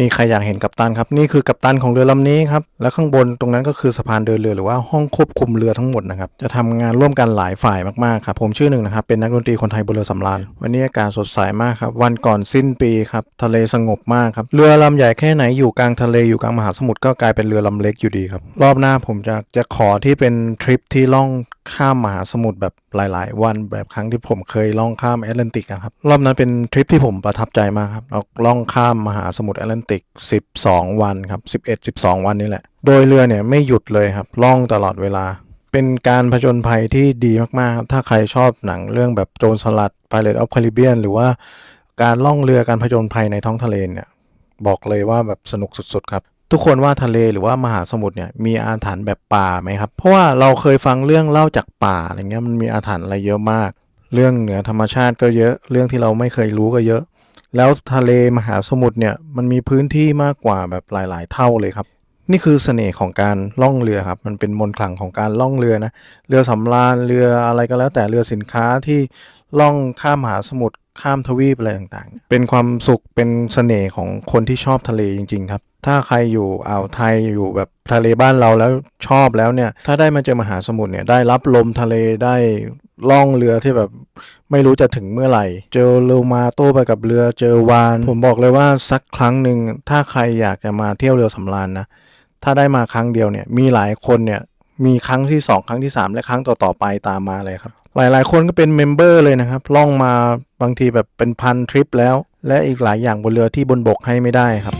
มีใครอยากเห็นกัปตันครับ นี่คือกัปตันของเรือลำนี้ครับ และข้างบนตรงนั้นก็คือสะพานเดินเรือหรือว่าห้องควบคุมเรือทั้งหมดนะครับ จะทำงานร่วมกันหลายฝ่ายมากๆครับ ผมชื่อหนึ่งนะครับ เป็นนักดนตรีคนไทยบนเรือสำราญ วันนี้อากาศสดใสมากครับ วันก่อนสิ้นปีครับ ทะเลสงบมากครับ เรือลำใหญ่แค่ไหนอยู่กลางทะเลอยู่กลางมหาสมุทรก็กลายเป็นเรือลำเล็กอยู่ดีครับ รอบหน้าผมจะจะขอที่เป็นทริปที่ล่อง ข้ามมหาสมุทรแบบหลาย ๆ วันแบบครั้งที่ผมเคยล่องข้ามแอตแลนติกอะครับรอบนั้นเป็นทริปที่ผมประทับใจมากครับเราล่องข้ามมหาสมุทรแอตแลนติก 12 วันครับ11 12 วันนี่แหละ โดยเรือเนี่ยไม่หยุดเลยครับล่องตลอดเวลา เป็นการผจญภัยที่ดีมากๆครับถ้าใครชอบหนังเรื่องแบบโจรสลัด Pirate of Caribbean หรือว่าการล่องเรือการผจญภัยในท้องทะเลเนี่ยบอกเลยว่าแบบสนุกสุดๆครับ ทุกคนว่าทะเลหรือว่ามหาสมุทรเนี่ยมีอาถรรพ์แบบป่าไหมครับ เพราะว่าเราเคยฟังเรื่องเล่าจากป่าอะไรเงี้ยมันมีอาถรรพ์อะไรเยอะมาก เรื่องเหนือธรรมชาติก็เยอะ เรื่องที่เราไม่เคยรู้ก็เยอะ แล้วทะเลมหาสมุทรเนี่ยมันมีพื้นที่มากกว่าแบบหลาย ๆ เท่าเลยครับ นี่คือเสน่ห์ของการล่องเรือครับมันเป็นมนต์ขลังของการล่องเรือนะเรือสำราญเรืออะไรก็แล้ว แต่เรือสินค้าที่ล่องข้ามมหาสมุทรข้ามทวีปอะไรต่างๆ เป็นความสุขเป็นเสน่ห์ของคนที่ชอบทะเลจริง ๆ ครับ ถ้าใครอยู่อ่าวไทยอยู่แบบทะเลบ้านเราแล้วชอบแล้วเนี่ย ถ้าได้มาเจอมหาสมุทรเนี่ยได้รับลมทะเลได้ล่องเรือที่แบบไม่รู้จะถึงเมื่อไหร่ เจอโลมาโต้ไปกับเรือเจอวาน ผมบอกเลยว่าสักครั้งหนึ่งถ้าใครอยากจะมาเที่ยวเรือสำราญนะถ้าได้มาครั้งเดียวเนี่ยมีหลายคนเนี่ยมีครั้งที่ 2 ครั้งที่ 3 และครั้งต่อๆไปตามมาเลยครับ หลายๆ คนก็เป็นเมมเบอร์เลยนะครับล่องมาบางทีแบบเป็นพันทริปแล้ว และอีกหลายอย่างบนเรือที่บนบกให้ไม่ได้ครับ